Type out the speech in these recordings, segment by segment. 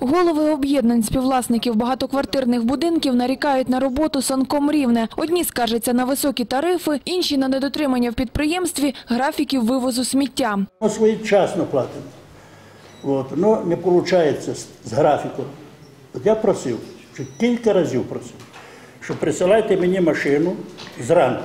Голови об'єднань співвласників багатоквартирних будинків нарікають на роботу санком рівне. Одні скаржаться на високі тарифи, інші на недотримання в підприємстві графіків вивозу сміття. Ми своєчасно платимо. От. Ну, не виходить з, графіком. От я просив, кілька разів просив, що присилайте мені машину зранку.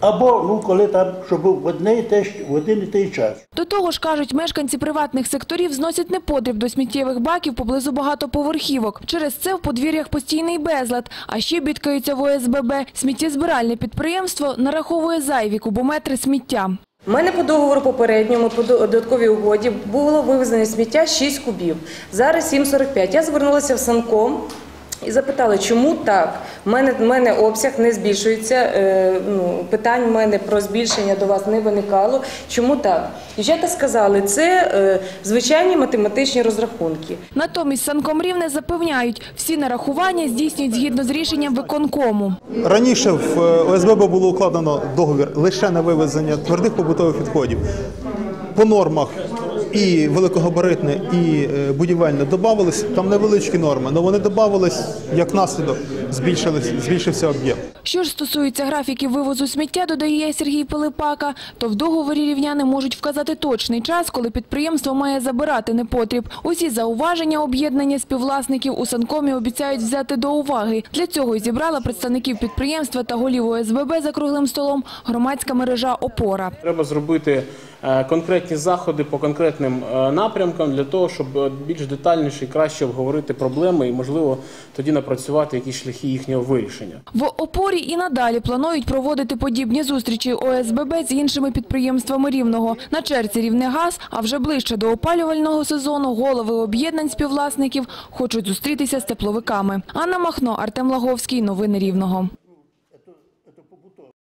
Або, ну, коли там, щоб був в, одне і те, в один і той час. До того ж, кажуть, мешканці приватних секторів зносять непотріб до сміттєвих баків поблизу багатоповерхівок. Через це в подвір'ях постійний безлад. А ще бідкаються в ОСББ. Сміттєзбиральне підприємство нараховує зайві кубометри сміття. У мене по договору попередньому, по додатковій угоді, було вивезено сміття 6 кубів. Зараз 7,45. Я звернулася в санком і запитала, чому так? У мене, в мене обсяг не збільшується, е, ну, питань в мене про збільшення до вас не виникало. Чому так? Дівчата сказали, це е, звичайні математичні розрахунки. Натомість санком рівне запевняють, всі нарахування здійснюють згідно з рішенням виконкому. Раніше в е, ОСББ було укладено договір лише на вивезення твердих побутових відходів. По нормах і великогабаритне, і е, будівельне додавались. Там невеличкі норми, але вони додавались, як наслідок збільшився об'єм. Що ж стосується графіків вивозу сміття, додає Сергій Пилипака, то в договорі рівняни можуть вказати точний час, коли підприємство має забирати непотріб. Усі зауваження об'єднання співвласників у Санкомі обіцяють взяти до уваги. Для цього й зібрала представників підприємства та голів ОСББ за круглим столом громадська мережа «Опора». Треба зробити е, конкретні заходи по конкретним е, напрямкам для того, щоб е, більш детальніше і краще обговорити проблеми і, можливо, тоді напрацювати якісь шляхи їхнього вирішення. В «Опорі» і надалі планують проводити подібні зустрічі ОСББ з іншими підприємствами Рівного. На черзі «Рівнегаз», а вже ближче до опалювального сезону голови об'єднань співвласників хочуть зустрітися з тепловиками. Анна Махно, Артем Лаговський. Новини Рівного.